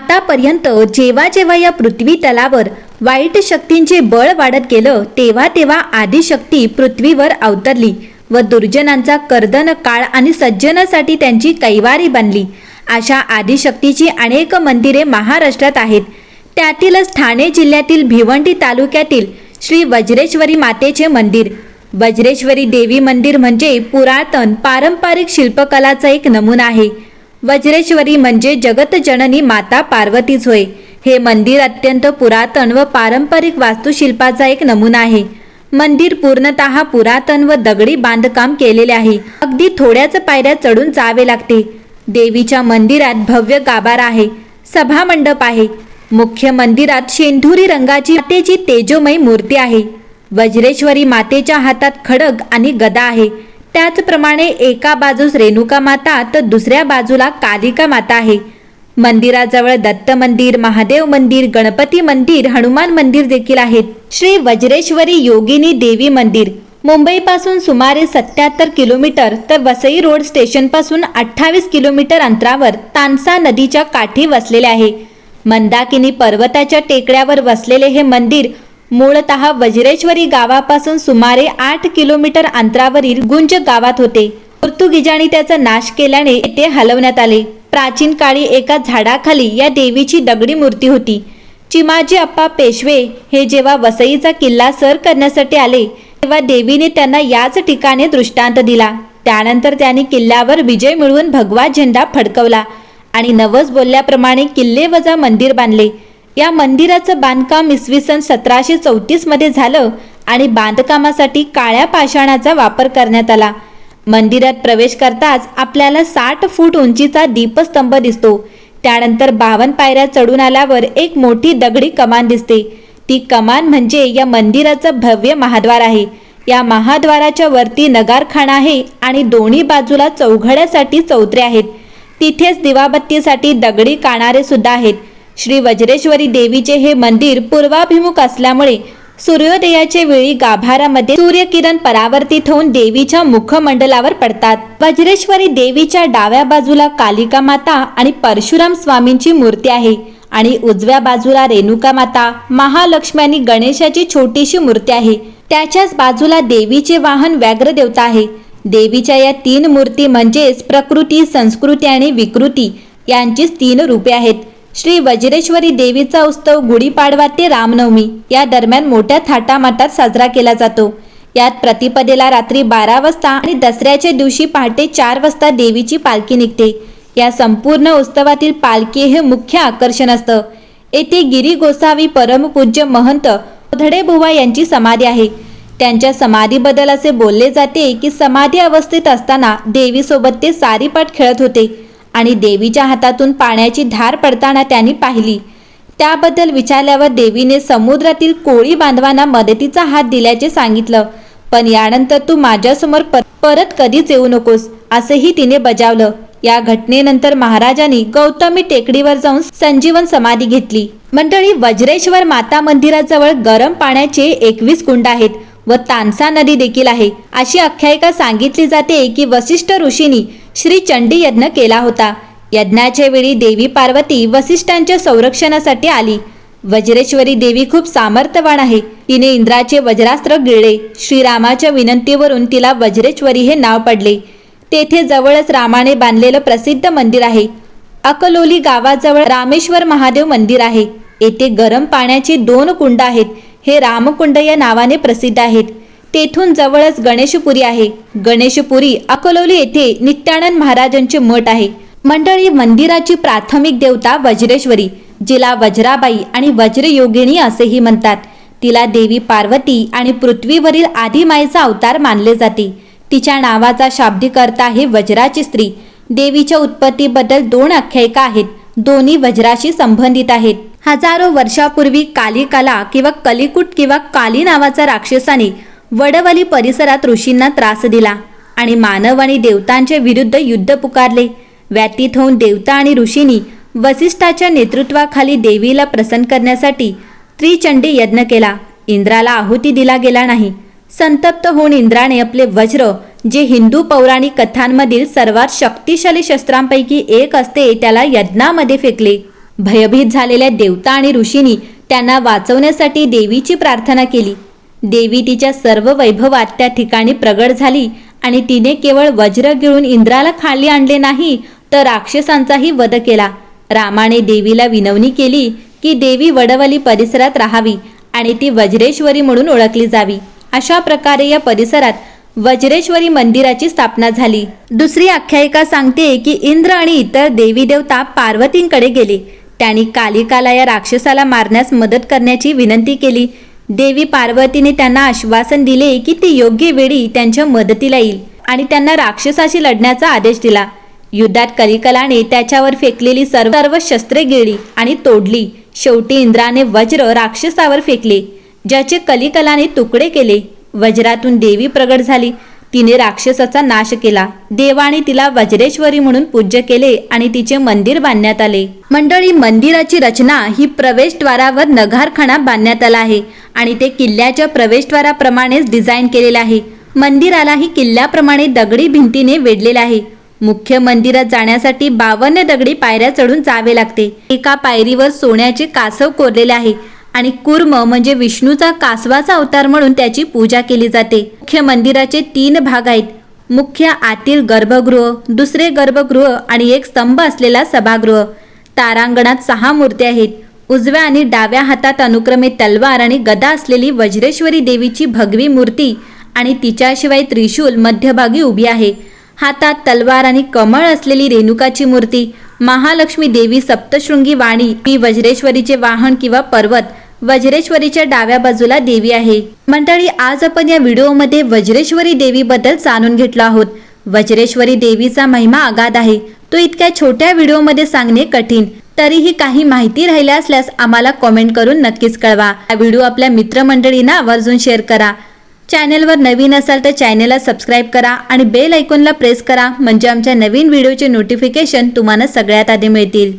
आतापर्यंत जेव्हा जेव्हा या पृथ्वी तलावर वाईट शक्तींचे बळ वाढत गेलं तेव्हा तेव्हा आदिशक्ती पृथ्वीवर अवतरली व दुर्जनांचा कर्दन काळ आणि सज्जनासाठी त्यांची कैवारी बनली. अशा आदिशक्तीची अनेक मंदिरे महाराष्ट्रात आहेत. त्यातीलच ठाणे जिल्ह्यातील भिवंडी तालुक्यातील श्री वज्रेश्वरी मातेचे मंदिर. वज्रेश्वरी देवी मंदिर म्हणजे पुरातन पारंपरिक शिल्पकलाचा एक नमुना आहे. वज्रेश्वरी म्हणजे जगतजननी माता पार्वतीच होय. हे मंदिर अत्यंत पुरातन व पारंपरिक वास्तुशिल्पाचा एक नमुना आहे. मंदिर पूर्णतः पुरातन व दगडी बांधकाम केलेले आहे. अगदी थोड्याच पायऱ्या चढून जावे लागते. देवीच्या मंदिरात भव्य गाभारा आहे. सभामंडप आहे. मुख्य मंदिरात शेंधुरी रंगाची मातेची तेजोमयी मूर्ती आहे. वज्रेश्वरी मातेच्या हातात खडग आणि गदा आहे. त्याचप्रमाणे एका बाजूस रेणुका माता तर दुसऱ्या बाजूला कालिका माता आहे. मंदिराजवळ दत्त मंदिर महादेव मंदिर गणपती मंदिर हनुमान मंदिर देखील आहेत. श्री वज्रेश्वरी योगिनी देवी मंदिर. मुंबईपासून सुमारे सत्याहत्तर किलोमीटर तर वसई रोड स्टेशनपासून अठ्ठावीस किलोमीटर अंतरावर तानसा नदीच्या काठी वसलेले आहे. मंदाकिनी पर्वताच्या टेकड्यावर वसलेले हे मंदिर मूळतः वज्रेश्वरी गावापासून सुमारे आठ किलोमीटर अंतरावरील गुंज गावात होते. पोर्तुगीजांनी त्याचा नाश केल्याने ते हलवण्यात आले. प्राचीन काळी एका झाडाखाली या देवीची दगडी मूर्ती होती. चिमाजी अप्पा पेशवे हे जेव्हा वसईचा किल्ला सर करण्यासाठी आले तेव्हा देवीने त्यांना याच ठिकाणी दृष्टांत दिला. त्यानंतर त्यांनी किल्ल्यावर विजय मिळवून भगवा झेंडा फडकवला आणि नवस बोलल्याप्रमाणे किल्ले वजा मंदिर बांधले. या मंदिराचं बांधकाम इसवी सन सतराशे चौतीसमध्ये झालं आणि बांधकामासाठी काळ्या पाषाणाचा वापर करण्यात आला. मंदिरात प्रवेश करताच आपल्याला साठ फूट उंचीचा दीपस्तंभ दिसतो. त्यानंतर बावन पायऱ्या चढून आल्यावर एक मोठी दगडी कमान दिसते. ती कमान म्हणजे या मंदिराचं भव्य महाद्वार आहे. या महाद्वाराच्या वरती नगारखाना आहे आणि दोन्ही बाजूला चौघड्यासाठी चौत्रे आहेत. तिथेच दिवाबत्तीसाठी दगडी काणारे सुद्धा आहेत. श्री वज्रेश्वरी देवीचे हे मंदिर पूर्वाभिमुख असल्यामुळे सूर्योदयाच्या वेळी गाभारामध्ये सूर्यकिरण परावर्तित होऊन देवीच्या मुखमंडलावर पडतात. वज्रेश्वरी देवीच्या डाव्या बाजूला कालिका माता आणि परशुराम स्वामींची मूर्ती आहे आणि उजव्या बाजूला रेणुका माता महालक्ष्मी आणि गणेशाची छोटीशी मूर्ती आहे. त्याच्याच बाजूला देवीचे वाहन व्याघ्र देवता आहे. देवीच्या या तीन मूर्ती म्हणजेच प्रकृती संस्कृती आणि विकृती यांचीच तीन रूपे आहेत. श्री वज्रेश्वरी देवीचा उत्सव गुढीपाडवा ते रामनवमी या दरम्यान मोठ्या थाटामाटात साजरा केला जातो. यात प्रतिपदेला रात्री बारा वाजता आणि दसऱ्याच्या दिवशी पहाटे चार वाजता देवीची पालखी निघते. या संपूर्ण उत्सवातील पालखी हे मुख्य आकर्षण असतं. येथे गिरी गोसावी परमपूज्य महंत धडे बुवा यांची समाधी आहे. त्यांच्या समाधीबद्दल असे बोलले जाते की समाधी अवस्थेत असताना देवीसोबत ते सारीपाट खेळत होते. आणि देवीच्या हातातून पाण्याची धार पडताना त्यांनी पाहिली. त्याबद्दल विचारल्यावर देवीने समुद्रातील कोळी बांधवांना मदतीचा हात दिल्याचे सांगितलं. पण यानंतर तू माझ्यासमोर पर- परत कधीच येऊ नकोस असेही तिने बजावलं. या घटनेनंतर महाराजांनी गौतमी टेकडीवर जाऊन संजीवन समाधी घेतली. मंडळी वज्रेश्वर माता मंदिराजवळ गरम पाण्याचे एकवीस कुंड आहेत व तानसा नदी देखील आहे. अशी आख्यायिका सांगितली जाते की वसिष्ठ ऋषींनी श्री चंडी यज्ञ केला होता. यज्ञाच्या वेळी देवी पार्वती वसिष्ठांच्या संरक्षणासाठी आली. वज्रेश्वरी देवी खूप सामर्थ्यवान आहे. तिने इंद्राचे वज्रास्त्र गिळले. श्रीरामाच्या विनंतीवरून तिला वज्रेश्वरी हे नाव पडले. तेथे जवळच रामाने बांधलेलं प्रसिद्ध मंदिर आहे. अकलोली गावाजवळ रामेश्वर महादेव मंदिर आहे. येथे गरम पाण्याची दोन कुंड आहेत. हे रामकुंड या नावाने प्रसिद्ध आहेत. तेथून जवळच गणेशपुरी आहे. गणेशपुरी अकलोली येथे नित्यानंद महाराजांचे मठ आहे. मंडळी मंदिराची प्राथमिक देवता वज्रेश्वरी जिला वज्राबाई आणि वज्रयोगिनी असेही म्हणतात. तिला देवी पार्वती आणि पृथ्वीवरील आदिमाईचा अवतार मानले जाते. तिच्या नावाचा शाब्दिक अर्थ आहे वज्राची स्त्री. देवीच्या उत्पत्तीबद्दल दोन आख्यायिका आहेत. दोन्ही वज्राशी संबंधित आहेत. हजारो वर्षापूर्वी कालिकाला किंवा कलिकुट किंवा काली नावाचा राक्षसाने वडवली परिसरात ऋषींना त्रास दिला आणि मानव आणि देवतांच्या विरुद्ध युद्ध पुकारले. व्यतीत होऊन देवता आणि ऋषींनी वसिष्ठाच्या नेतृत्वाखाली देवीला प्रसन्न करण्यासाठी त्रिचंडी यज्ञ केला. इंद्राला आहुती दिला गेला नाही. संतप्त होऊन इंद्राने आपले वज्र जे हिंदू पौराणिक कथांमधील सर्वात शक्तिशाली शस्त्रांपैकी एक असते त्याला यज्ञामध्ये फेकले. भयभीत झालेल्या देवता आणि ऋषींनी त्यांना वाचवण्यासाठी देवीची प्रार्थना केली. देवी तिच्या सर्व वैभवात त्या ठिकाणी प्रगट झाली आणि तिने केवळ वज्र गिळून इंद्राला खाली आणले नाही तर राक्षसांचाही वध केला. रामाने देवीला विनवणी केली की देवी वडवली परिसरात राहावी आणि ती वज्रेश्वरी म्हणून ओळखली जावी. अशा प्रकारे या परिसरात वज्रेश्वरी मंदिराची स्थापना झाली. दुसरी आख्यायिका सांगते की इंद्र आणि इतर देवी देवता पार्वतींकडे गेले. त्यांनी कालिकाला या राक्षसाला मारण्यास मदत करण्याची विनंती केली. देवी पार्वतीने त्यांना आश्वासन दिले की ती योग्य वेळी त्यांच्या मदतीला येईल आणि त्यांना राक्षसाशी लढण्याचा आदेश दिला. युद्धात कलिकलाने त्याच्यावर फेकलेली सर्व सर्व शस्त्रे गिळली आणि तोडली. शेवटी इंद्राने वज्र राक्षसावर फेकले ज्याचे कलिकलाने तुकडे केले. वज्रातून देवी प्रगट झाली. तिने राक्षसाचा नाश केला. देवाने तिला वज्रेश्वरी म्हणून पूज्य केले आणि तिचे मंदिर बांधण्यात आले. मंडळी मंदिराची रचना ही प्रवेशद्वारावर नगारखाना बांधण्यात आला आहे. आणि ते किल्ल्याच्या प्रवेशद्वाराप्रमाणेच डिझाईन केलेलं आहे. मंदिरालाही किल्ल्याप्रमाणे दगडी भिंतीने वेढलेलं आहे. मुख्य मंदिरात जाण्यासाठी बावन्न दगडी पायऱ्या चढून जावे लागते. एका पायरीवर सोन्याचे कासव कोरलेले आहे आणि कुर्म म्हणजे विष्णूचा कासवाचा अवतार म्हणून त्याची पूजा केली जाते. मुख्य मंदिराचे तीन भाग आहेत. मुख्य आतील गर्भगृह दुसरे गर्भगृह आणि एक स्तंभ असलेला सभागृह. तारांगणात सहा मूर्ती आहेत. उजव्या आणि डाव्या हातात अनुक्रमे तलवार आणि गदा असलेली वज्रेश्वरी देवीची भगवी मूर्ती आणि तिच्याशिवाय त्रिशूल मध्यभागी उभी आहे. हातात तलवार आणि कमळ असलेली रेणुकाची मूर्ती महालक्ष्मी देवी सप्तशृंगी वाणी ही वज्रेश्वरीचे वाहन किंवा पर्वत वज्रेश्वरीच्या डाव्या बाजूला देवी आहे. मंडळी आज आपण या व्हिडिओमध्ये वज्रेश्वरी देवीबद्दल जाणून घेतलो आहोत. वज्रेश्वरी देवीचा महिमा आगाध आहे. तो इतक्या छोट्या व्हिडिओमध्ये सांगणे कठीण. तरीही काही माहिती राहिल्या असल्यास आम्हाला कॉमेंट करून नक्कीच कळवा. हा व्हिडिओ आपल्या मित्रमंडळींना आवर्जून शेअर करा. चॅनेलवर नवीन असाल तर चॅनेलला सबस्क्राईब करा आणि बेल ऐकूनला प्रेस करा म्हणजे आमच्या नवीन व्हिडिओचे नोटिफिकेशन तुम्हाला सगळ्यात आधी मिळतील.